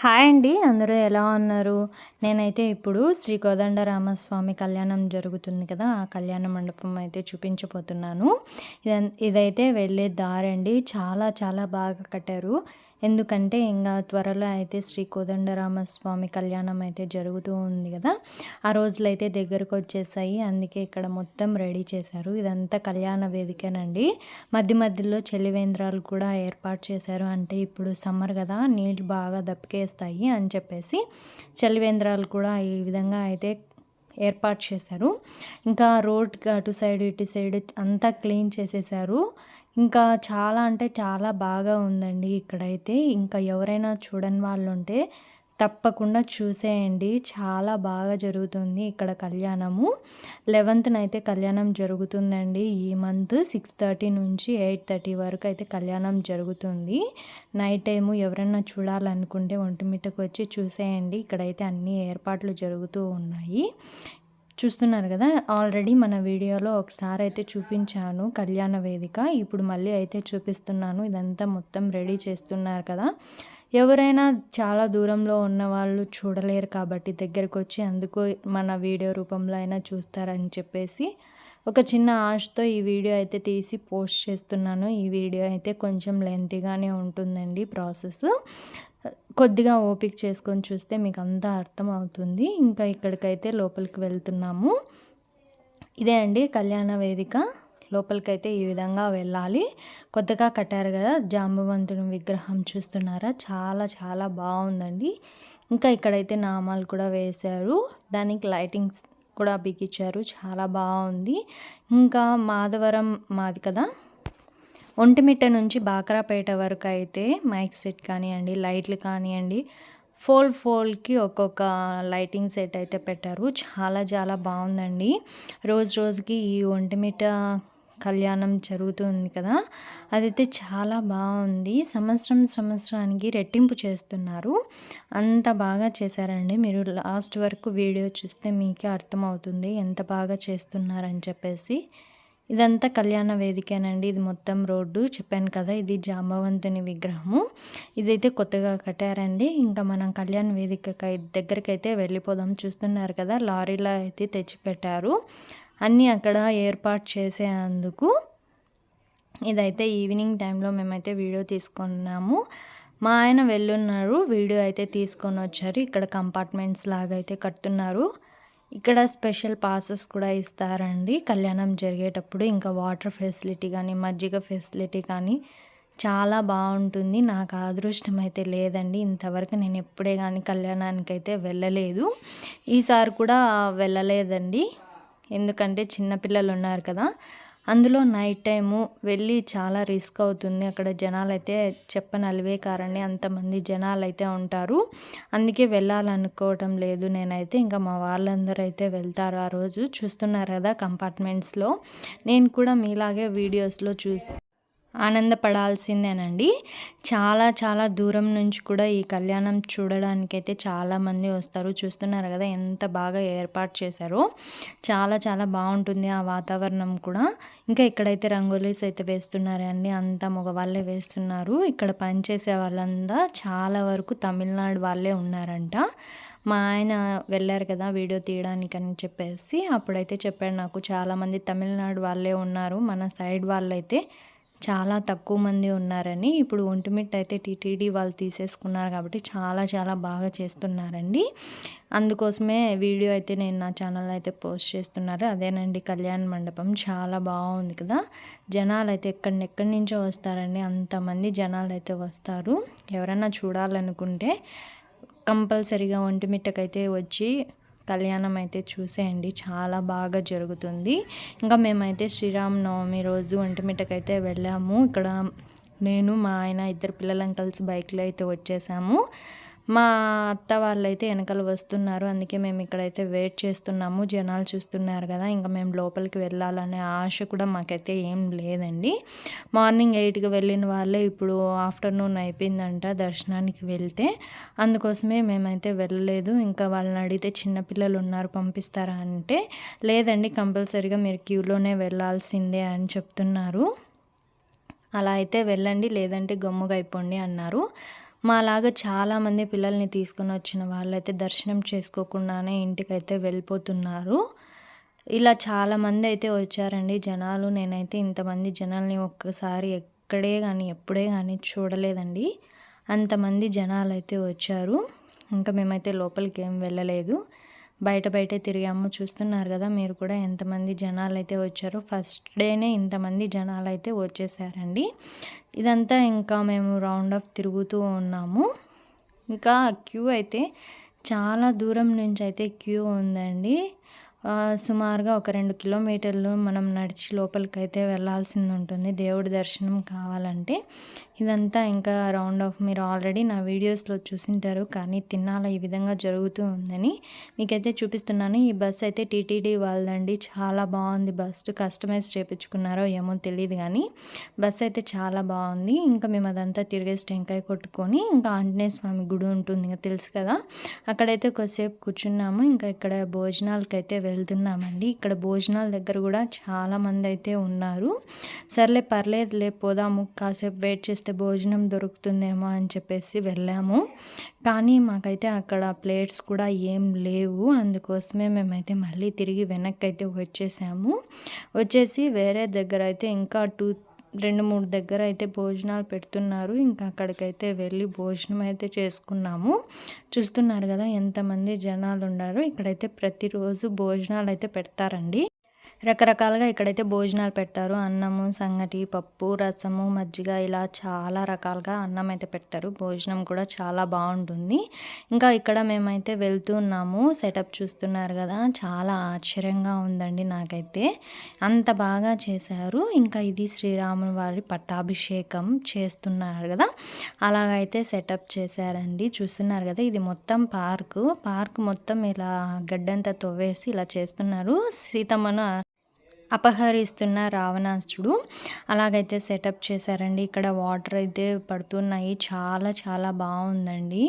Hi అండి అందరూ ఎలా ఉన్నారు? నేనైతే ఇప్పుడు శ్రీ కోదండరామస్వామి కళ్యాణం జరుగుతుంది కదా ఆ కళ్యాణ మండపం అయితే చూపించబోతున్నాను. ఇదైతే వెళ్ళే దారండి చాలా చాలా బాగా కట్టారు. ఎందుకంటే ఇంకా త్వరలో అయితే శ్రీ కోదండరామస్వామి కళ్యాణం అయితే జరుగుతూ ఉంది కదా. ఆ రోజులు అయితే దగ్గరకు వచ్చేసాయి. అందుకే ఇక్కడ మొత్తం రెడీ చేశారు. ఇదంతా కళ్యాణ వేదికనండి. మధ్య మధ్యలో చెలివేంద్రాలు కూడా ఏర్పాటు చేశారు. అంటే ఇప్పుడు సమ్మర్ కదా నీళ్ళు బాగా దప్పికేస్తాయి అని చెప్పేసి చలివేంద్రాలు కూడా ఈ విధంగా అయితే ఏర్పాటు చేశారు. ఇంకా రోడ్ అటు సైడ్ ఇటు సైడ్ అంతా క్లీన్ చేసేసారు. ఇంకా చాలా అంటే చాలా బాగా ఉందండి ఇక్కడైతే. ఇంకా ఎవరైనా చూడని వాళ్ళు ఉంటే తప్పకుండా చూసేయండి. చాలా బాగా జరుగుతుంది ఇక్కడ కళ్యాణము. లెవెన్త్న అయితే కళ్యాణం జరుగుతుందండి. ఈ మంత్ సిక్స్ థర్టీ నుంచి ఎయిట్ థర్టీ వరకు అయితే కళ్యాణం జరుగుతుంది. నైట్ టైము ఎవరైనా చూడాలనుకుంటే ఒంటిమిట్టకు వచ్చి చూసేయండి. ఇక్కడైతే అన్ని ఏర్పాట్లు జరుగుతూ ఉన్నాయి. చూస్తున్నారు కదా ఆల్రెడీ మన వీడియోలో ఒకసారి అయితే చూపించాను కళ్యాణ వేదిక. ఇప్పుడు మళ్ళీ అయితే చూపిస్తున్నాను. ఇదంతా మొత్తం రెడీ చేస్తున్నారు కదా. ఎవరైనా చాలా దూరంలో ఉన్న వాళ్ళు చూడలేరు కాబట్టి దగ్గరకు వచ్చి అందుకు మన వీడియో రూపంలో అయినా చూస్తారని చెప్పేసి ఒక చిన్న ఆశతో ఈ వీడియో అయితే తీసి పోస్ట్ చేస్తున్నాను. ఈ వీడియో అయితే కొంచెం లెంతీగానే ఉంటుందండి ప్రాసెస్ కొద్దిగా ఓపిక చేసుకొని చూస్తే మీకు అంతా అర్థం అవుతుంది ఇంకా ఇక్కడికైతే లోపలికి వెళ్తున్నాము. ఇదే అండి కళ్యాణ వేదిక. లోపలికైతే ఈ విధంగా వెళ్ళాలి. కొత్తగా కట్టారు కదా జాంబవంతుని విగ్రహం చూస్తున్నారా? చాలా చాలా బాగుందండి. ఇంకా ఇక్కడైతే నామాలు కూడా వేశారు. దానికి లైటింగ్స్ కూడా బిగించారు. చాలా బాగుంది. ఇంకా మాధవరం మాది కదా? ఒంటిమిట్ట నుంచి బాక్రాపేట వరకు అయితే మైక్ సెట్ కానివ్వండి లైట్లు కానివ్వండి ఫోల్ ఫోల్కి ఒక్కొక్క లైటింగ్ సెట్ అయితే పెట్టారు. చాలా చాలా బాగుందండి. రోజు రోజుకి ఈ ఒంటిమిట్ట కళ్యాణం జరుగుతుంది కదా అదైతే చాలా బాగుంది. సంవత్సరం సంవత్సరానికి రెట్టింపు చేస్తున్నారు. అంత బాగా చేశారండి. మీరు లాస్ట్ వరకు వీడియో చూస్తే మీకే అర్థమవుతుంది ఎంత బాగా చేస్తున్నారని చెప్పేసి. ఇదంతా కళ్యాణ వేదికేనండి. ఇది మొత్తం రోడ్డు. చెప్పాను కదా ఇది జాంబవంతుని విగ్రహము. ఇదైతే కొత్తగా కట్టారండి. ఇంకా మనం కళ్యాణ వేదిక దగ్గరికి అయితే వెళ్ళిపోదాం. చూస్తున్నారు కదా లారీలో అయితే తెచ్చిపెట్టారు. అన్నీ అక్కడ ఏర్పాటు చేసేందుకు ఇదైతే ఈవినింగ్ టైంలో మేమైతే వీడియో తీసుకున్నాము. మా ఆయన వెళ్ళున్నారు. వీడియో అయితే తీసుకొని వచ్చారు. ఇక్కడ కంపార్ట్మెంట్స్ లాగా అయితే కట్టున్నారు. ఇక్కడ స్పెషల్ పాసెస్ కూడా ఇస్తారండి. కళ్యాణం జరిగేటప్పుడు ఇంకా వాటర్ ఫెసిలిటీ కానీ మజ్జిగ ఫెసిలిటీ కానీ చాలా బాగుంటుంది. నాకు అదృష్టం అయితే లేదండి. ఇంతవరకు నేను ఎప్పుడే కానీ కళ్యాణానికి అయితే వెళ్ళలేదు. ఈసారి కూడా వెళ్ళలేదండి. ఎందుకంటే చిన్నపిల్లలు ఉన్నారు కదా. అందులో నైట్ టైము వెళ్ళి చాలా రిస్క్ అవుతుంది. అక్కడ జనాలు అయితే చెప్పనలివే కారండి అంతమంది జనాలు అయితే ఉంటారు. అందుకే వెళ్ళాలనుకోవటం లేదు. నేనైతే ఇంకా మా వాళ్ళందరూ అయితే వెళ్తారు ఆ రోజు. చూస్తున్నారు కదా కంపార్ట్మెంట్స్లో నేను కూడా మీలాగే వీడియోస్లో చూసి ఆనందపడాల్సిందేనండి. చాలా చాలా దూరం నుంచి కూడా ఈ కళ్యాణం చూడడానికైతే చాలామంది వస్తారు. చూస్తున్నారు కదా ఎంత బాగా ఏర్పాటు చేశారో. చాలా చాలా బాగుంటుంది ఆ వాతావరణం కూడా. ఇంకా ఇక్కడైతే రంగోలీస్ అయితే వేస్తున్నారండి అంతా మగవాళ్ళే వేస్తున్నారు. ఇక్కడ పనిచేసే వాళ్ళంతా చాలా వరకు తమిళనాడు వాళ్ళే ఉన్నారంట. మా ఆయన వెళ్ళారు కదా వీడియో తీయడానికి అని చెప్పేసి అప్పుడైతే చెప్పాడు నాకు చాలామంది తమిళనాడు వాళ్ళే ఉన్నారు మన సైడ్ వాళ్ళైతే. చాలా తక్కువ మంది ఉన్నారని. ఇప్పుడు ఒంటిమిట్ట అయితే టీటీడీ వాళ్ళు తీసేసుకున్నారు కాబట్టి చాలా చాలా బాగా చేస్తున్నారండి. అందుకోసమే వీడియో అయితే నేను నా ఛానల్ అయితే పోస్ట్ చేస్తున్నారు. అదేనండి కళ్యాణ మండపం. చాలా బాగుంది కదా. జనాలు అయితే ఎక్కడి ఎక్కడి నుంచో వస్తారండి. అంతమంది జనాలు అయితే వస్తారు. ఎవరైనా చూడాలనుకుంటే కంపల్సరీగా ఒంటిమిట్టకైతే వచ్చి కళ్యాణం అయితే చూసేయండి. చాలా బాగా జరుగుతుంది. ఇంకా మేమైతే శ్రీరామనవమి రోజు ఒంటిమిట్టకైతే వెళ్ళాము. ఇక్కడ నేను మా ఆయన ఇద్దరు పిల్లలను కలిసి బైక్లో అయితే వచ్చేసాము. మా అత్త వాళ్ళైతే వెనకాల వస్తున్నారు. అందుకే మేము ఇక్కడైతే వెయిట్ చేస్తున్నాము. జనాలు చూస్తున్నారు కదా ఇంకా మేము లోపలికి వెళ్ళాలనే ఆశ కూడా మాకైతే ఏం లేదండి. మార్నింగ్ ఎయిట్కి వెళ్ళిన వాళ్ళే ఇప్పుడు ఆఫ్టర్నూన్ అయిపోయిందంట దర్శనానికి వెళ్తే. అందుకోసమే మేమైతే వెళ్ళలేదు. ఇంకా వాళ్ళని అడిగితే చిన్నపిల్లలు ఉన్నారు పంపిస్తారా అంటే లేదండి కంపల్సరీగా మీరు క్యూలోనే వెళ్ళాల్సిందే అని చెప్తున్నారు. అలా అయితే వెళ్ళండి లేదంటే గమ్ముగా అయిపోండి అన్నారు. మాలాగా చాలామంది పిల్లల్ని తీసుకొని వచ్చిన వాళ్ళైతే దర్శనం చేసుకోకుండానే ఇంటికైతే వెళ్ళిపోతున్నారు. ఇలా చాలామంది అయితే వచ్చారండి. జనాలు నేనైతే ఇంతమంది జనాల్ని ఒక్కసారి ఎక్కడే కానీ ఎప్పుడే కానీ చూడలేదండి. అంతమంది జనాలు అయితే వచ్చారు. ఇంకా మేమైతే లోపలికి ఏం వెళ్ళలేదు. బయట బయటే తిరిగాము. చూస్తున్నారు కదా మీరు కూడా ఎంతమంది జనాలు అయితే వచ్చారో ఫస్ట్ డేనే ఇంతమంది జనాలు అయితే వచ్చేసారండి. ఇదంతా ఇంకా మేము రౌండ్ ఆఫ్ తిరుగుతూ ఉన్నాము. ఇంకా క్యూ అయితే చాలా దూరం నుంచి అయితే క్యూ ఉందండి. సుమారుగా ఒక రెండు కిలోమీటర్లు మనం నడిచి లోపలికైతే వెళ్ళాల్సింది ఉంటుంది. దేవుడి దర్శనం కావాలంటే. ఇదంతా ఇంకా రౌండ్ ఆఫ్ మీరు ఆల్రెడీ నా వీడియోస్లో చూసింటారు కానీ తిన్నాల ఈ విధంగా జరుగుతూ ఉందని మీకైతే చూపిస్తున్నాను. ఈ బస్ అయితే టీటీడీ వాళ్ళదండి. చాలా బాగుంది బస్. కస్టమైజ్ చేయించుకున్నారో ఏమో తెలియదు కానీ బస్ అయితే చాలా బాగుంది. ఇంకా మేము అదంతా తిరిగేసి టెంకాయ కొట్టుకొని ఇంకా ఆంజనేయ స్వామి గుడి ఉంటుంది ఇంకా తెలుసు కదా. అక్కడైతే కొద్దిసేపు కూర్చున్నాము. ఇంకా ఇక్కడ భోజనాలకైతే వెళ్తున్నామండి. ఇక్కడ భోజనాల దగ్గర కూడా చాలామంది అయితే ఉన్నారు. సర్లే పర్లేదులే పోదాము. కాసేపు వెయిట్ చేస్తే భోజనం దొరుకుతుందేమో అని చెప్పేసి వెళ్ళాము. కానీ మాకైతే అక్కడ ప్లేట్స్ కూడా ఏం లేవు. అందుకోసమే మేమైతే మళ్ళీ తిరిగి వెనక్కి అయితే వచ్చేసాము. వచ్చేసి వేరే దగ్గర అయితే ఇంకా టూ రెండు మూడు దగ్గర అయితే భోజనాలు పెడుతున్నారు. ఇంకా అక్కడికైతే వెళ్ళి భోజనం అయితే చేసుకున్నాము. చూస్తున్నారు కదా ఎంతమంది జనాలు ఉన్నారు. ఇక్కడైతే ప్రతిరోజు భోజనాలు అయితే పెడతారండి. రకరకాలుగా ఇక్కడైతే భోజనాలు పెడతారు. అన్నము సంగటి పప్పు రసము మజ్జిగ ఇలా చాలా రకాలుగా అన్నం అయితే పెడతారు. భోజనం కూడా చాలా బాగుంటుంది. ఇంకా ఇక్కడ మేమైతే వెళ్తున్నాము సెటప్ చూస్తున్నారు కదా చాలా ఆశ్చర్యంగా ఉందండి నాకైతే. అంత బాగా చేశారు. ఇంకా ఇది శ్రీరాముని వారి పట్టాభిషేకం చేస్తున్నారు కదా అలాగైతే సెటప్ చేశారండి. చూస్తున్నారు కదా ఇది మొత్తం పార్కు. పార్క్ మొత్తం ఇలా గడ్డంతా తవ్వేసి ఇలా చేస్తున్నారు. సీతమ్మను అపహరిస్తున్న రావణాసుడు అలాగైతే సెటప్ చేశారండి. ఇక్కడ వాటర్ అయితే పడుతున్నాయి. చాలా చాలా బాగుందండి.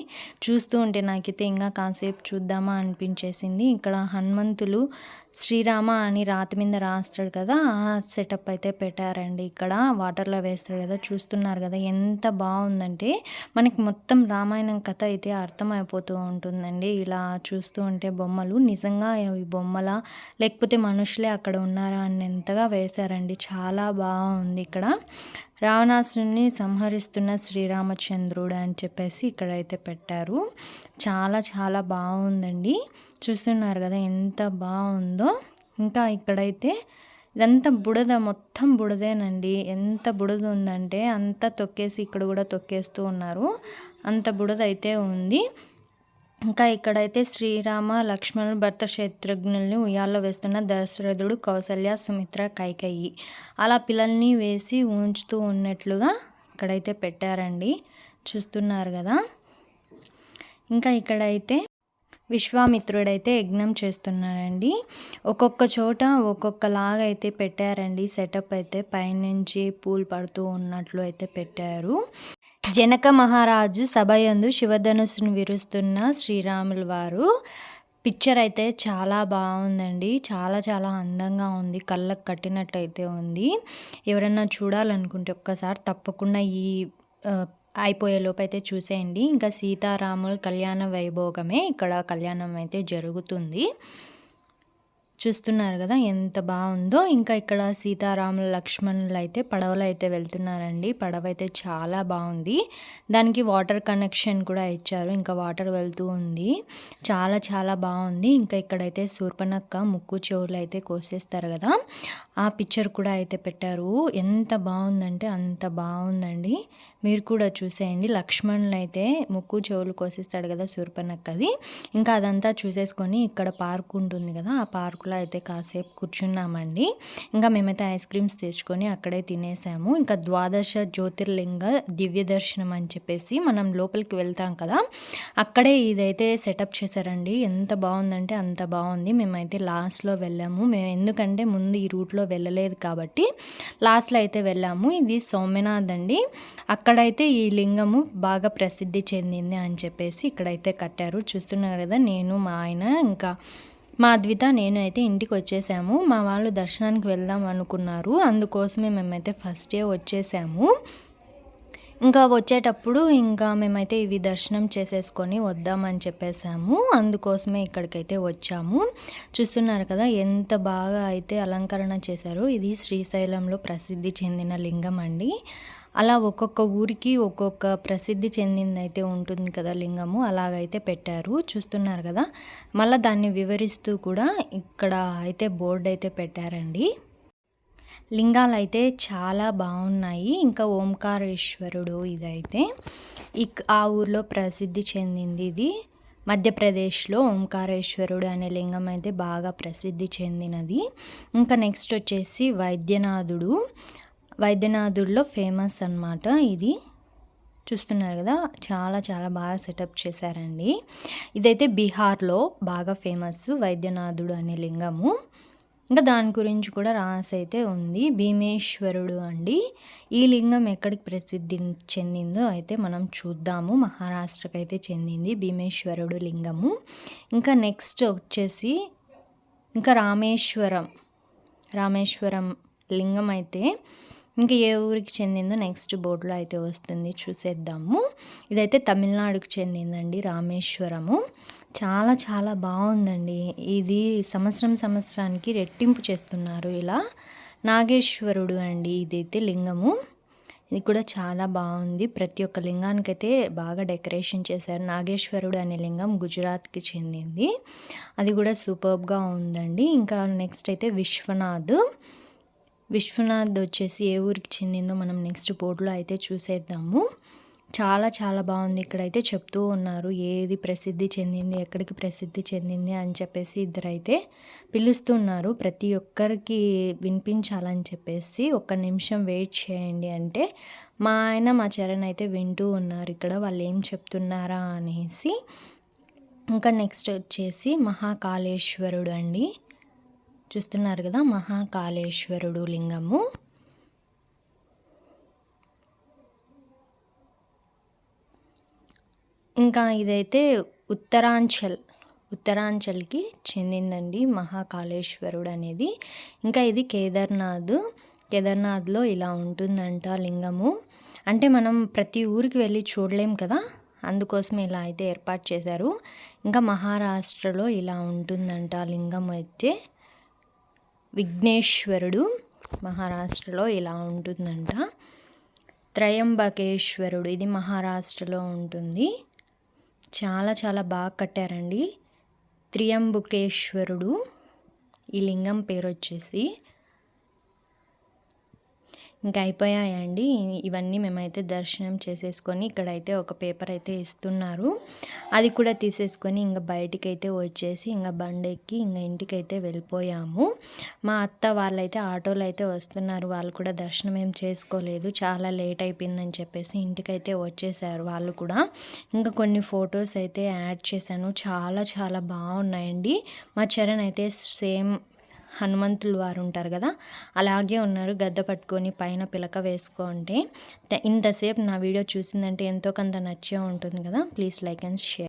చూస్తూ ఉంటే నాకైతే ఇంకా కాసేపు చూద్దామా అనిపించేసింది. ఇక్కడ హనుమంతులు శ్రీరామ అని రాతి మీద రాస్తాడు కదా ఆ సెటప్ అయితే పెట్టారండి. ఇక్కడ వాటర్లో వేస్తాడు కదా చూస్తున్నారు కదా ఎంత బాగుందంటే మనకి మొత్తం రామాయణం కథ అయితే అర్థమైపోతూ ఉంటుందండి. ఇలా చూస్తూ ఉంటే బొమ్మలు నిజంగా ఈ బొమ్మల లేకపోతే మనుషులే అక్కడ ఉన్నారా అన్నంతగా వేశారండి. చాలా బాగుంది ఇక్కడ. రావణాసుని సంహరిస్తున్న శ్రీరామచంద్రుడు అని చెప్పేసి ఇక్కడైతే పెట్టారు. చాలా చాలా బాగుందండి. చూస్తున్నారు కదా ఎంత బాగుందో. ఇంకా ఇక్కడైతే ఇదంతా బుడద మొత్తం బుడదేనండి. ఎంత బుడద ఉందంటే అంతా తొక్కేసి ఇక్కడ కూడా తొక్కేస్తూ ఉన్నారు. అంత బుడద అయితే ఉంది. ఇంకా ఇక్కడైతే శ్రీరామ లక్ష్మణుడు భర్త శత్రుఘ్నుల్ని ఉయ్యాల్లో వేస్తున్న దశరథుడు కౌసల్య సుమిత్ర కైకయ్యి అలా పిల్లల్ని వేసి ఉంచుతూ ఉన్నట్లుగా ఇక్కడైతే పెట్టారండి. చూస్తున్నారు కదా. ఇంకా ఇక్కడైతే విశ్వామిత్రుడైతే యజ్ఞం చేస్తున్నారండి. ఒక్కొక్క చోట ఒక్కొక్కలాగా అయితే పెట్టారండి. సెటప్ అయితే పైనుంచి పూలు పడుతూ ఉన్నట్లు అయితే పెట్టారు. జనక మహారాజు సభయందు శివధనుసును విరుస్తున్న శ్రీరాములు వారు. పిక్చర్ అయితే చాలా బాగుందండి. చాలా చాలా అందంగా ఉంది. కళ్ళకు కట్టినట్టయితే ఉంది. ఎవరన్నా చూడాలనుకుంటే ఒక్కసారి తప్పకుండా ఈ అయిపోయేలోపు అయితే చూసేయండి. ఇంకా సీతారాముల కళ్యాణ వైభోగమే. ఇక్కడ కళ్యాణం అయితే జరుగుతుంది. చూస్తున్నారు కదా ఎంత బాగుందో. ఇంకా ఇక్కడ సీతారాముల లక్ష్మణులు అయితే పడవలు అయితే వెళ్తున్నారండి. పడవ అయితే చాలా బాగుంది. దానికి వాటర్ కనెక్షన్ కూడా ఇచ్చారు. ఇంకా వాటర్ వెళ్తూ ఉంది. చాలా చాలా బాగుంది. ఇంకా ఇక్కడైతే సూర్పనక్క ముక్కు చెవులు అయితే కోసేస్తారు కదా. ఆ పిక్చర్ కూడా అయితే పెట్టారు. ఎంత బాగుందంటే అంత బాగుందండి. మీరు కూడా చూసేయండి. లక్ష్మణులు అయితే ముక్కు చెవులు కోసేస్తాడు కదా సూర్పనక్కది ఇంకా అదంతా చూసేసుకొని ఇక్కడ పార్క్ ఉంటుంది కదా ఆ పార్కులో పార్క్లో అయితే కాసేపు కూర్చున్నామండి. ఇంకా మేమైతే ఐస్ క్రీమ్స్ తెచ్చుకొని అక్కడే తినేసాము. ఇంకా ద్వాదశ జ్యోతిర్లింగ దివ్య దర్శనం అని చెప్పేసి మనం లోపలికి వెళ్తాం కదా అక్కడే ఇదైతే సెటప్ చేశారండి. ఎంత బాగుందంటే అంత బాగుంది. మేమైతే లాస్ట్లో వెళ్ళాము. మేము ఎందుకంటే ముందు ఈ రూట్లో వెళ్ళలేదు కాబట్టి లాస్ట్లో అయితే వెళ్ళాము. ఇది సోమనాథ్ అండి. అక్కడైతే ఈ లింగము బాగా ప్రసిద్ధి చెందింది అని చెప్పేసి ఇక్కడైతే కట్టారు. చూస్తున్నారు కదా నేను మా ఆయన ఇంకా మా అద్విత నేను అయితే ఇంటికి వచ్చేసాము. మా వాళ్ళు దర్శనానికి వెళ్దాం అనుకున్నారు. అందుకోసమే మేమైతే ఫస్ట్ డే వచ్చేసాము. ఇంకా వచ్చేటప్పుడు ఇంకా మేమైతే ఇవి దర్శనం చేసేసుకొని వద్దామని చెప్పేసాము అందుకోసమే ఇక్కడికైతే వచ్చాము. చూస్తున్నారు కదా ఎంత బాగా అయితే అలంకరణ చేశారు. ఇది శ్రీశైలంలో ప్రసిద్ధి చెందిన లింగం అండి. అలా ఒక్కొక్క ఊరికి ఒక్కొక్క ప్రసిద్ధి చెందిందైతే ఉంటుంది కదా లింగము. అలాగైతే పెట్టారు. చూస్తున్నారు కదా మళ్ళీ దాన్ని వివరిస్తూ కూడా ఇక్కడ అయితే బోర్డు అయితే పెట్టారండి. లింగాలు అయితే చాలా బాగున్నాయి. ఇంకా ఓంకారేశ్వరుడు ఇదైతే. ఇక్ ఆ ఊర్లో ప్రసిద్ధి చెందింది ఇది. మధ్యప్రదేశ్లో ఓంకారేశ్వరుడు అనే లింగం అయితే బాగా ప్రసిద్ధి చెందినది. ఇంకా నెక్స్ట్ వచ్చేసి వైద్యనాథుడు. వైద్యనాథుడిలో ఫేమస్ అనమాట ఇది. చూస్తున్నారు కదా చాలా చాలా బాగా సెటప్ చేశారండి. ఇదైతే బీహార్లో బాగా ఫేమస్ వైద్యనాథుడు అనే లింగము. ఇంకా దాని గురించి కూడా రాసి అయితే ఉంది. భీమేశ్వరుడు అండి. ఈ లింగం ఎక్కడికి ప్రసిద్ధి చెందిందో అయితే మనం చూద్దాము. మహారాష్ట్రకి అయితే చెందింది భీమేశ్వరుడు లింగము. ఇంకా నెక్స్ట్ వచ్చేసి ఇంకా రామేశ్వరం రామేశ్వరం లింగం అయితే ఇంకా ఏ ఊరికి చెందిందో నెక్స్ట్ బోర్డులో అయితే వస్తుంది. చూసేద్దాము. ఇదైతే తమిళనాడుకు చెందిందండి రామేశ్వరము. చాలా చాలా బాగుందండి. ఇది సంవత్సరం సంవత్సరానికి రెట్టింపు చేస్తున్నారు ఇలా. నాగేశ్వరుడు అండి ఇదైతే లింగము. ఇది కూడా చాలా బాగుంది. ప్రతి ఒక్క లింగానికైతే బాగా డెకరేషన్ చేశారు. నాగేశ్వరుడు అనే లింగం గుజరాత్కి చెందింది. అది కూడా సూపర్బ్గా ఉందండి. ఇంకా నెక్స్ట్ అయితే విశ్వనాథ్. విశ్వనాథ్ వచ్చేసి ఏ ఊరికి చెందిందో మనం నెక్స్ట్ బోర్డులో అయితే చూసేద్దాము. చాలా చాలా బాగుంది. ఇక్కడైతే చెప్తూ ఉన్నారు ఏది ప్రసిద్ధి చెందింది ఎక్కడికి ప్రసిద్ధి చెందింది అని చెప్పేసి ఇద్దరైతే పిలుస్తున్నారు ప్రతి ఒక్కరికి వినిపించాలని చెప్పేసి ఒక్క నిమిషం వెయిట్ చేయండి అంటే మా ఆయన మా చరణ్ అయితే వింటూ ఉన్నారు. ఇక్కడ వాళ్ళు ఏం చెప్తున్నారా అనేసి. ఇంకా నెక్స్ట్ వచ్చేసి మహాకాళేశ్వరుడు అండి. చూస్తున్నారు కదా మహాకాళేశ్వరుడు లింగము. ఇంకా ఇదైతే ఉత్తరాంచల్. ఉత్తరాంచల్కి చెందిందండి మహాకాళేశ్వరుడు అనేది ఇంకా ఇది కేదార్నాథ్. కేదార్నాథ్లో ఇలా ఉంటుందంట లింగము. అంటే మనం ప్రతి ఊరికి వెళ్ళి చూడలేం కదా? అందుకోసం ఇలా అయితే ఏర్పాటు చేశారు. ఇంకా మహారాష్ట్రలో ఇలా ఉంటుందంట లింగం అయితే. విఘ్నేశ్వరుడు మహారాష్ట్రలో ఇలా ఉంటుందంట. త్రయంబకేశ్వరుడు ఇది మహారాష్ట్రలో ఉంటుంది. చాలా చాలా బాగా కట్టారండి. త్రియంబుకేశ్వరుడు ఈ లింగం పేరు వచ్చేసి ఇంకా అయిపోయాయండి ఇవన్నీ మేమైతే దర్శనం చేసేసుకొని ఇక్కడైతే ఒక పేపర్ అయితే ఇస్తున్నారు. అది కూడా తీసేసుకొని ఇంకా బయటికైతే వచ్చేసి ఇంకా బండెక్కి ఇంకా ఇంటికైతే వెళ్ళిపోయాము. మా అత్త వాళ్ళైతే ఆటోలు అయితే వస్తున్నారు. వాళ్ళు కూడా దర్శనం ఏం చేసుకోలేదు. చాలా లేట్ అయిపోయిందని చెప్పేసి ఇంటికైతే వచ్చేసారు వాళ్ళు కూడా. ఇంకా కొన్ని ఫొటోస్ అయితే యాడ్ చేశాను. చాలా చాలా బాగున్నాయండి. మా చరణ్ అయితే సేమ్ హనుమంతులు వారు ఉంటారు కదా అలాగే ఉన్నారు. గద్ద పట్టుకొని పైన పిలక వేసుకుంటే ఇంతసేపు నా వీడియో చూసిందంటే ఎంతో కొంత నచ్చే ఉంటుంది కదా. Please like and share.